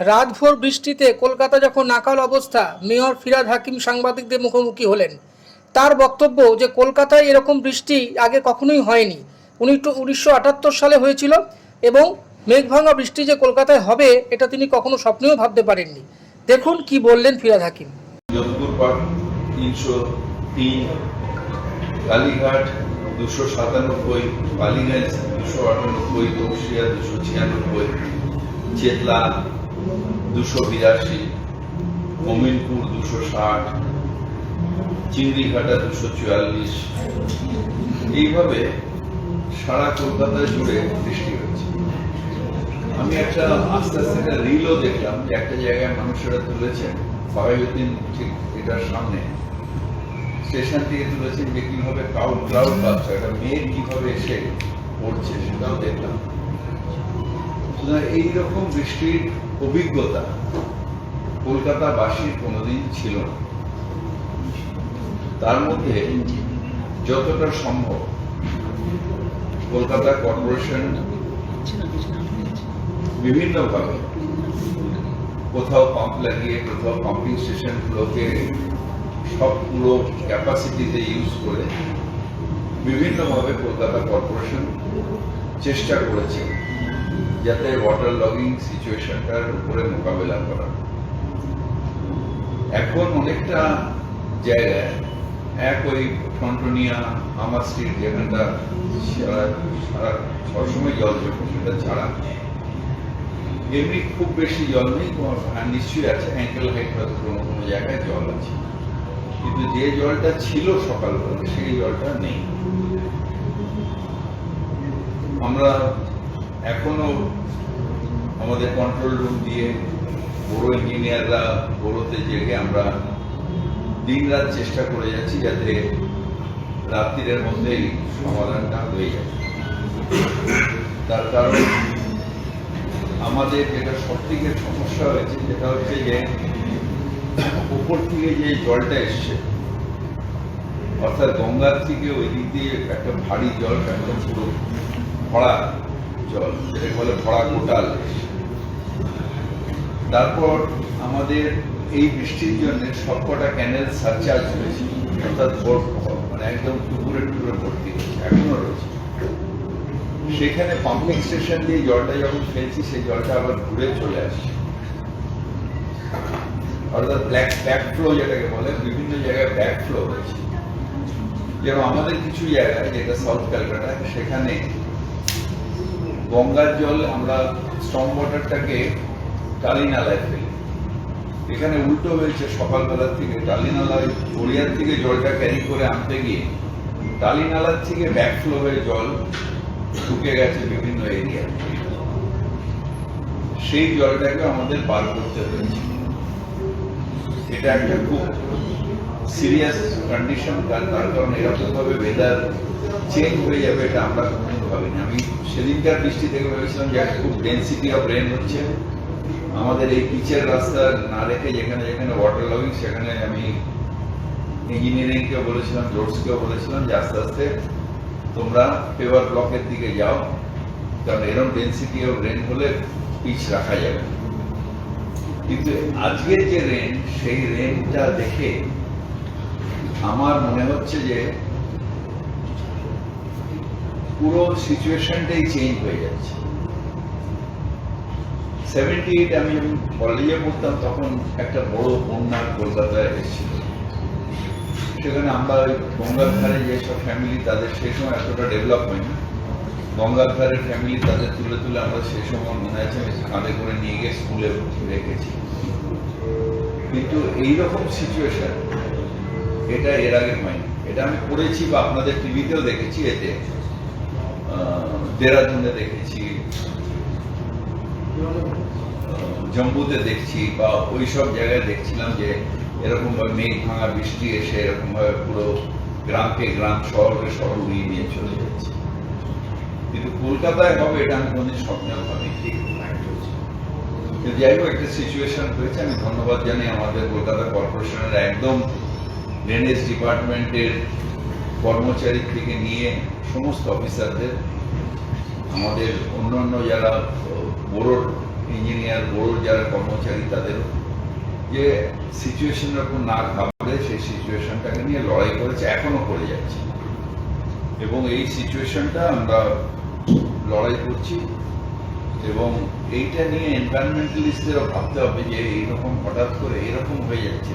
রাতভর বৃষ্টিতে কলকাতা যখন নাকাল অবস্থা, মেয়র ফিরাদ হাকিম সাংবাদিকদের মুখোমুখি হলেন। তার বক্তব্য যে কলকাতায় এরকম বৃষ্টি আগে কখনোই হয়নি উনিশশো আটাত্তর সালে হয়েছিল এবং মেঘভাঙা বৃষ্টি যে কলকাতায় হবে, এটা তিনি কখনো স্বপ্নেও ভাবতে পারেননি। দেখুন কি বললেন ফিরাদ হাকিম। কালীঘাট দুশো সাতানব্বই দুশো আটানব্বই দুশো ছিয়ানব্বই চেতলা দুশো বিরাশি মমিনপুর দুশো ষাট, চিংড়িঘাটা দুশো চুয়াল্লিশ। এইভাবে সারা কলকাতা জুড়ে বৃষ্টি হয়েছে আমি একটা আস্তে আস্তে একটা রিলও দেখলাম যে একটা জায়গায় মানুষেরা তুলেছেন ফরাইউদ্দিন ঠিক এটার সামনে। স্টেশন থেকে তুলেছেন যে কীভাবে ক্রাউড ক্রাউড বাচ্চা, একটা মেয়ে কীভাবে এসে পড়ছে সেটাও দেখলাম। সুতরাং এইরকম বৃষ্টির অভিজ্ঞতা কলকাতাবাসীর কোনোদিন ছিল না। তার মধ্যে যতটা সম্ভব কলকাতা কর্পোরেশন বিভিন্নভাবে কোথাও পাম্প লাগিয়ে, কোথাও পাম্পিং স্টেশনগুলোকে সব পুরো ক্যাপাসিটিতে ইউজ করে বিভিন্নভাবে কলকাতা কর্পোরেশন চেষ্টা করেছে। যাতে ওয়াটার লগিং সিচুয়েশনটার উপরে মোকাবেলা করা। এখন অনেকটা জায়গায় এক ওই ফ্রন্টনিয়া আমার স্ট্রিট যেখানটা সবসময় জল সেটা ছাড়া। এমনি খুব বেশি জল নেই নিশ্চয়ই আছে অ্যাঙ্কেল হাইট হয়তো কোনো কোনো জায়গায় জল আছে। কিন্তু যে জলটা ছিল সকালবেলা সেই জলটা নেই। আমরা এখনও আমাদের কন্ট্রোল রুম দিয়ে বড় ইঞ্জিনিয়াররা বড়োতে জেগে আমরা দিন রাত চেষ্টা করে যাচ্ছি যাতে রাত্রির মধ্যেই সমাধানটা হয়ে যায়। তার কারণ আমাদের যেটা সব থেকে সমস্যা হয়েছে যেটা হচ্ছে যে উপর থেকে যে জলটা এসছে, অর্থাৎ গঙ্গার থেকে ওই দিক দিয়ে একটা ভারী জল একদম পুরো ভরা জল যেটাকে বলে ভরা কোটাল। তারপর আমাদের এই বৃষ্টির জন্য সবকটা ক্যানেল সারচার্জ হয়েছে অর্থাৎ ভোর মানে একদম টুকুরে টুকুরে ভর্তি এখনও রয়েছে। সেখানে পাম্পিং স্টেশন দিয়ে জলটা যখন ফেলছি, সেই জলটা আবার ঘুরে চলে আসছে। অর্থাৎ ব্ল্যাক ব্যাক ফ্লো যেটাকে বলে, বিভিন্ন জায়গায় ব্যাক ফ্লো হয়েছে। যেমন আমাদের কিছু জায়গায়, যেটা সাউথ ক্যালকাটা সেখানে গঙ্গার জল আমরা স্ট্রং ওয়াটারটাকে টালিনালায় ফেলি। এখানে উল্টো হয়েছে সকালবেলার থেকে টালিনালায় গড়িয়ার থেকে জলটা ক্যারি করে আনতে গিয়ে টালিনালার থেকে ব্যাকফ্লো হয়ে জল ঢুকে গেছে বিভিন্ন এরিয়া সেই জলটাকে আমাদের বার করতে হয়েছে। এটা একটা খুব সিরিয়াস কন্ডিশন তার কারণ এরকম ভাবে ওয়েদার চেঞ্জ হয়ে যাবে এটা আমরা কখনো আমি সেদিনকার দৃষ্টি থেকে ভেবেছিলাম যে খুব ডেন্সিটি অফ রেন হচ্ছে। আমাদের এই পিচের রাস্তা না রেখে যেখানে যেখানে ওয়াটার লগিং সেখানে আমি ইঞ্জিনিয়ারিংকেও বলেছিলাম রোডসকেও বলেছিলাম যে আস্তে আস্তে তোমরা পেপার ব্লকের দিকে যাও, কারণ এরকম ডেন্সিটি অফ রেন হলে পিচ রাখা যাবে কিন্তু আজকের যে রেন সেই রেনটা দেখে আমার মনে হচ্ছে যে পুরো সিচুয়েশনটাই চেঞ্জ হয়ে যাচ্ছে। সেভেন্টি এইট আমি যখন কলেজে পড়তাম, তখন একটা বড় বন্যা কলকাতায় এসেছিল। সেখানে আমরা ওই গঙ্গার ধারে যেসব ফ্যামিলি তাদের সেই সময় এতটা ডেভেলপ হয়নি। গঙ্গার ধারের ফ্যামিলি তাদের তুলে তুলে আমরা সেই সময় মনে আছে, আমি কাঁধে করে নিয়ে গিয়ে স্কুলে রেখেছি। কিন্তু এইরকম সিচুয়েশন এটা এর আগে হয়নি। এটা আমি পড়েছি বা আপনাদের টিভিতেও দেখেছি এতে। দেরাদুনে দেখেছি, জম্বুতে দেখছি বা ওই সব জায়গায় দেখছিলাম যে এরকম ভাবে মেঘ ভাঙা, বৃষ্টি এসে এরকম ভাবে পুরো গ্রামকে গ্রাম, শহরকে শহর উড়িয়ে নিয়ে চলে যাচ্ছে। কিন্তু কলকাতায় হবে এটা আমি কোনদিন স্বপ্নেও ভাবি যাই হোক, একটা সিচুয়েশন হয়েছে, আমি ধন্যবাদ জানাই আমাদের কলকাতা কর্পোরেশনের একদম ড্রেনেজ ডিপার্টমেন্টের কর্মচারী থেকে নিয়ে সমস্ত অফিসারদের, আমাদের অন্যান্য যারা বড় ইঞ্জিনিয়ার বড় যারা কর্মচারী তাদেরও যে সিচুয়েশনের উপর না ঘাবড়ে সেই সিচুয়েশনটাকে নিয়ে লড়াই করেছে, এখনও করে যাচ্ছে। এবং এই সিচুয়েশনটা আমরা লড়াই করছি এবং এইটা নিয়ে এনভায়রনমেন্টালিস্টদেরও ভাবতে হবে যে এইরকম হঠাৎ করে এরকম হয়ে যাচ্ছে।